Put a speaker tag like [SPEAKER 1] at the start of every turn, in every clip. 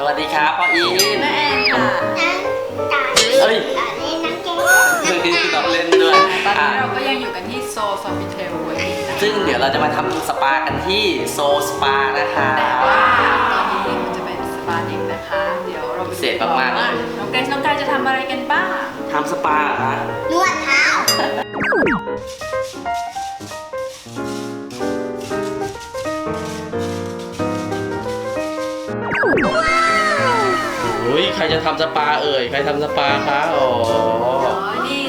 [SPEAKER 1] สวัสดีครับพ่ออิน
[SPEAKER 2] แม่แอนค่ะ
[SPEAKER 1] เอ้ยเราเล่นด้วย
[SPEAKER 2] ตอน
[SPEAKER 1] อะ
[SPEAKER 2] นี้เราก็ยังอยู่กันที่โซฟอร์มิเทลเว้ยนะ
[SPEAKER 1] ซึ่งเดี๋ยวเราจะมาทำสปากันที่โซสปานะคะ
[SPEAKER 2] แต่ว่าตอนนี้มันจะเป็นสปาเด็กนะคะ เดี๋ยวเราไป
[SPEAKER 1] พิเศษมากๆเลย
[SPEAKER 2] น้องเกรซน้องกายจะทำอะไรกันบ้าง
[SPEAKER 1] ทำสปาเหรอคะ
[SPEAKER 3] นวดเท้า
[SPEAKER 1] โอ้ยใครจะทำสปาเอ่ยใครทำสปาคะอ๋อ
[SPEAKER 2] อ๋อ นี่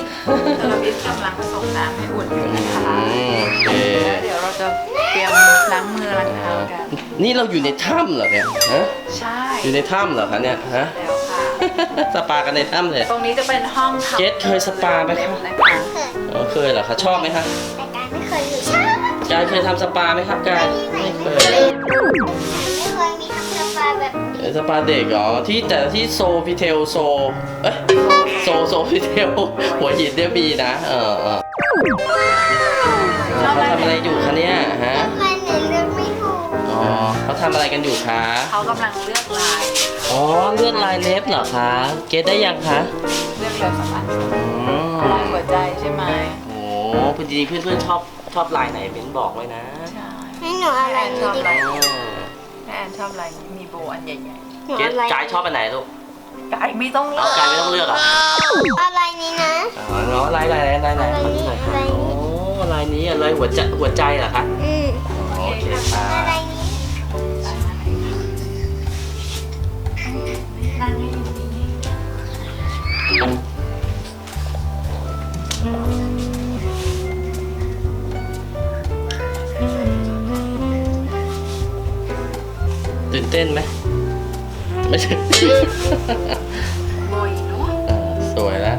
[SPEAKER 2] เทอร์บิสกำลังผสมน้ำให้อุ่นอยู่นะคะ
[SPEAKER 1] อืมโอเค
[SPEAKER 2] แล้วเดี๋ยวเราจะเตรียมล้างมือล้างเท้ากัน
[SPEAKER 1] นี่เราอยู่ในถ้ำเหรอเนี่ยฮะ
[SPEAKER 2] ใช่
[SPEAKER 1] อยู่ในถ้ำเหรอคะเนี่ยฮะ
[SPEAKER 2] แล้วค่ะ
[SPEAKER 1] สปากันในถ้ำเลย
[SPEAKER 2] ตรงนี้จะเป็นห้องทำ
[SPEAKER 1] เกรซเคยสปาไหมคะ
[SPEAKER 2] นะคะ
[SPEAKER 3] เกิด
[SPEAKER 1] อ๋อเคยเหรอคะชอบไหมคะ
[SPEAKER 3] แต่การไม่เคยอยู่ใช่
[SPEAKER 1] กายเคยทำสปาไหมครับกายไม่เคย
[SPEAKER 3] ไม่เคย สปา
[SPEAKER 1] เด็กเหรอที่แต่ที่โซฟิเทลโซเอ้ยโซโซฟิเทลหัวหินเนี่ยมีนะเออเออเขาทำอะไรอยู่คะเนี่ยฮะ
[SPEAKER 3] มันหนูเลือกไม่ถูก
[SPEAKER 1] อ๋อเขาทำอะไรกันอยู่คะ
[SPEAKER 2] เขากำลังเลือกลาย
[SPEAKER 1] อ๋อเลือดลายเล็บเหรอคะเกตได้ยังคะ
[SPEAKER 2] เลือกเลยสองอัน
[SPEAKER 1] อืม
[SPEAKER 2] ลายหัวใจใช่ไหม
[SPEAKER 1] โอ้พอดีเพื่อนๆชอบชอบลายไหนเป็นบอกไว้นะ
[SPEAKER 2] ใช่
[SPEAKER 3] ให้หนูเอาอะไรนี้ดีกว่า
[SPEAKER 1] อ่า
[SPEAKER 2] แม่แอน ชอบลายนี้มีโบอันใหญ่
[SPEAKER 3] หนู
[SPEAKER 1] เก
[SPEAKER 3] เอา
[SPEAKER 1] ต
[SPEAKER 3] อะไร
[SPEAKER 1] กายชอบอันไหนลูก
[SPEAKER 2] ๆกายไม่ต้องเลื
[SPEAKER 1] เอา
[SPEAKER 2] อก
[SPEAKER 1] กายไม่ต้องเลือกเหรอะ
[SPEAKER 3] เอาอะไรนี้นะ
[SPEAKER 1] อ๋อเนาะลายลายลายลายลายขอดูหน่อยค่ะ
[SPEAKER 3] ลายนี้
[SPEAKER 1] โอ้ลายนี้อะเลยหัวใจหัวใจเหรอคะ
[SPEAKER 3] อืม
[SPEAKER 1] อ๋อโอเคค่ะ
[SPEAKER 3] อะไร
[SPEAKER 1] เต้นไหมไม่ใช่
[SPEAKER 2] โบยเนาะ
[SPEAKER 1] เออสวยแล้ว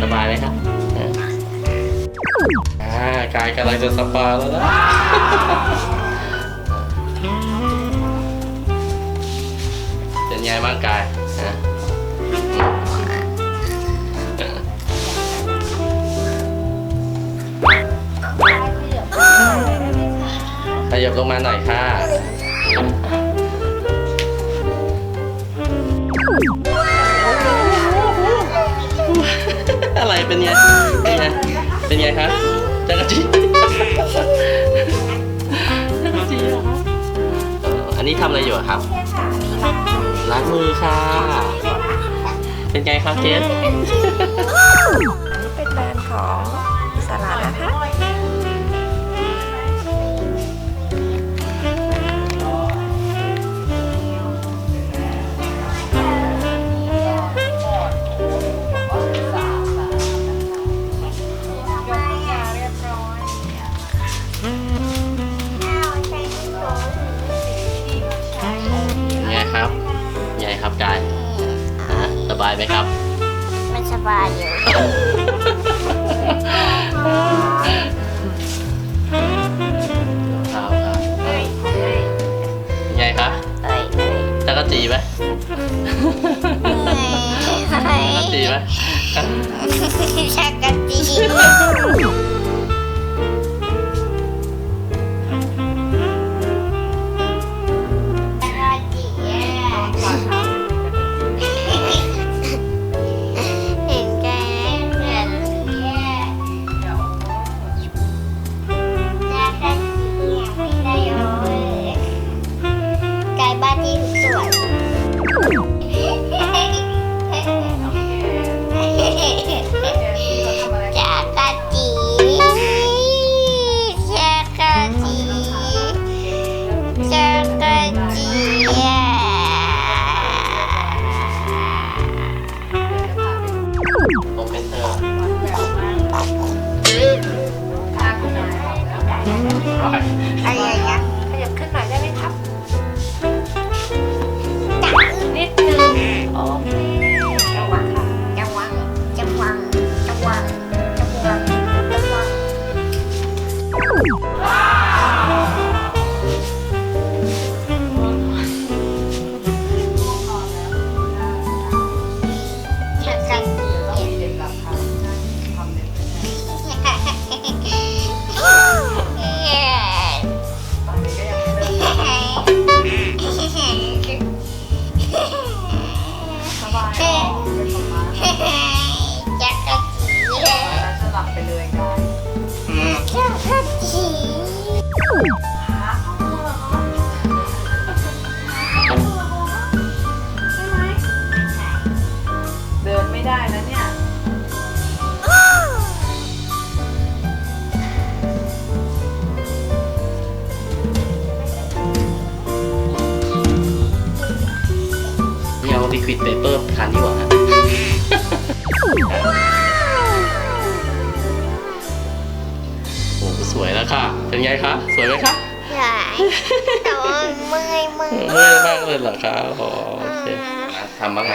[SPEAKER 1] สบายไหมครับอะอ่ากายกำลังจะสปาแล้วนะเป็นไงบ้างกาย ยับลงมาหน่อยค่ะ อะไรเป็นไง เป็นไง เป็นไงคะจักรจีจักรจีเหรอคะเอ่ออันนี้ทำอะไรอยู่อะครับ ล้างมือค่ะ เป็นไงคะเกส
[SPEAKER 2] บา
[SPEAKER 1] ย
[SPEAKER 3] อยู่
[SPEAKER 1] ครับครับเป็นไงคะ
[SPEAKER 3] เอ้ยเอ้ย
[SPEAKER 1] จักรจีไหม
[SPEAKER 3] เอ้ย
[SPEAKER 1] จักรจีไหม
[SPEAKER 3] ชักกะจี ลิ
[SPEAKER 1] ปเปเปอร์ทานดีกว่าฮะโอ้โหสวยแล้วค่ะ เป็นไงคะ สวยไหมคะ
[SPEAKER 3] ใช่แต่ว่าเมื่อยมือ
[SPEAKER 1] เมื่อยมากเลยเหรอคะอ๋อโอเคอะทำบ้างไหม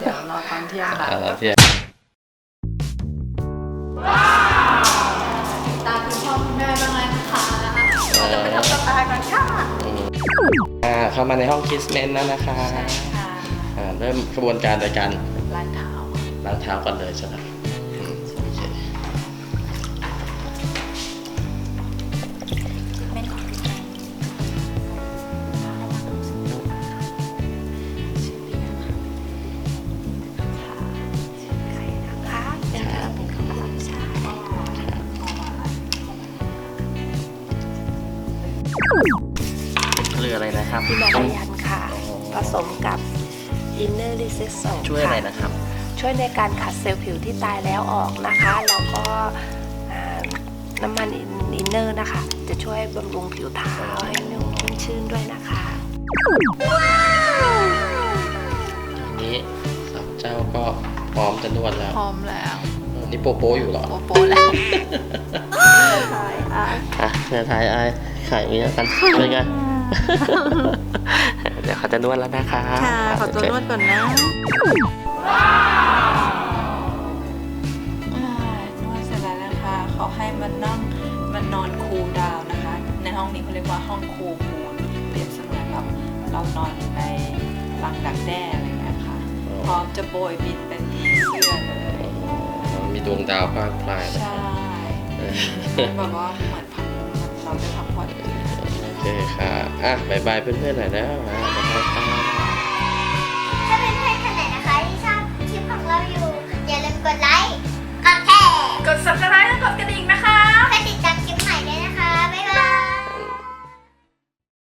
[SPEAKER 2] เดี๋ยวรอตอนเที่ยงค่ะ
[SPEAKER 1] อ่าแล้วเทียบ
[SPEAKER 2] ตามคุณพ่อคุณแม่บ้างไหมนะคะเราจะไปทำสปากันค่ะ
[SPEAKER 1] อ่าเข้ามาในห้องคิสเมนแล้วนะคะ
[SPEAKER 2] ค่ะ
[SPEAKER 1] อ่าเริ่มกระบวนการโดยการ
[SPEAKER 2] ล้างเท้า
[SPEAKER 1] ล้างเท้าก่อนเลยใช่ไหมอืมโอเค
[SPEAKER 2] ไม่ขอดูใจชื่อเรียนค่ะค่ะชื่อใครนะคะเป็นระบุของผู้ชาย
[SPEAKER 1] เกลืออะไรนะครับ
[SPEAKER 2] พิมารายันค่ะ ผสมกับ อินเนอร์ลิเซสโซ
[SPEAKER 1] ช่วยอะไรนะครับ
[SPEAKER 2] ช่วยในการขัดเซลล์ผิวที่ตายแล้วออกนะคะ แล้วก็อ่าน้ำมันอินเนอร์นะคะ จะช่วยบำรุงผิวเท้าให้นุ่มชุ่มชื่นด้วยนะคะ
[SPEAKER 1] ทีนี้สาวเจ้าก็พร้อมจะนวดแล้ว
[SPEAKER 2] พร้อมแล้ว
[SPEAKER 1] เออนี่โปโปอยู่เหรอ
[SPEAKER 2] โปโปแล้วใช่อะ
[SPEAKER 1] อะเดี๋ยวถ่ายไอ้ไข่มีแล้วกันเป็นไงเดี๋ยวเขาจะนวดแล้วนะคะ
[SPEAKER 2] ค่ะขอตัวนวดก่อนนะอ่านวดเสร็จแล้วนะคะเขาให้มันนั่งมันนอนคูลดาวน์นะคะ ในห้องนี้เขาเรียกว่าห้องคูลมูนเปรียบเสมือนแบบเรานอนอยู่ในรังดักแด้อะไรอย่างเงี้ยค่ะพร้อมจะโบยบินเป็นผีเสื้อเลย
[SPEAKER 1] มีดวงดาวพลางพลายนะ
[SPEAKER 2] ใช่
[SPEAKER 1] เออ
[SPEAKER 2] มันแบบว่าเหมือนพักเราได้พักผ่อน
[SPEAKER 1] โอ เคค่ะอะบายบายเพื่อนๆหน่อยแล้ะบายบาย
[SPEAKER 3] ถ้าเพื่อนคนไหนะคะที่ชอ
[SPEAKER 1] บคลิปของเราอยู่
[SPEAKER 3] อย่าลืมกดไลค์ กดแชร์
[SPEAKER 2] กด subscribe และกดกระดิ่งนะ
[SPEAKER 1] คะ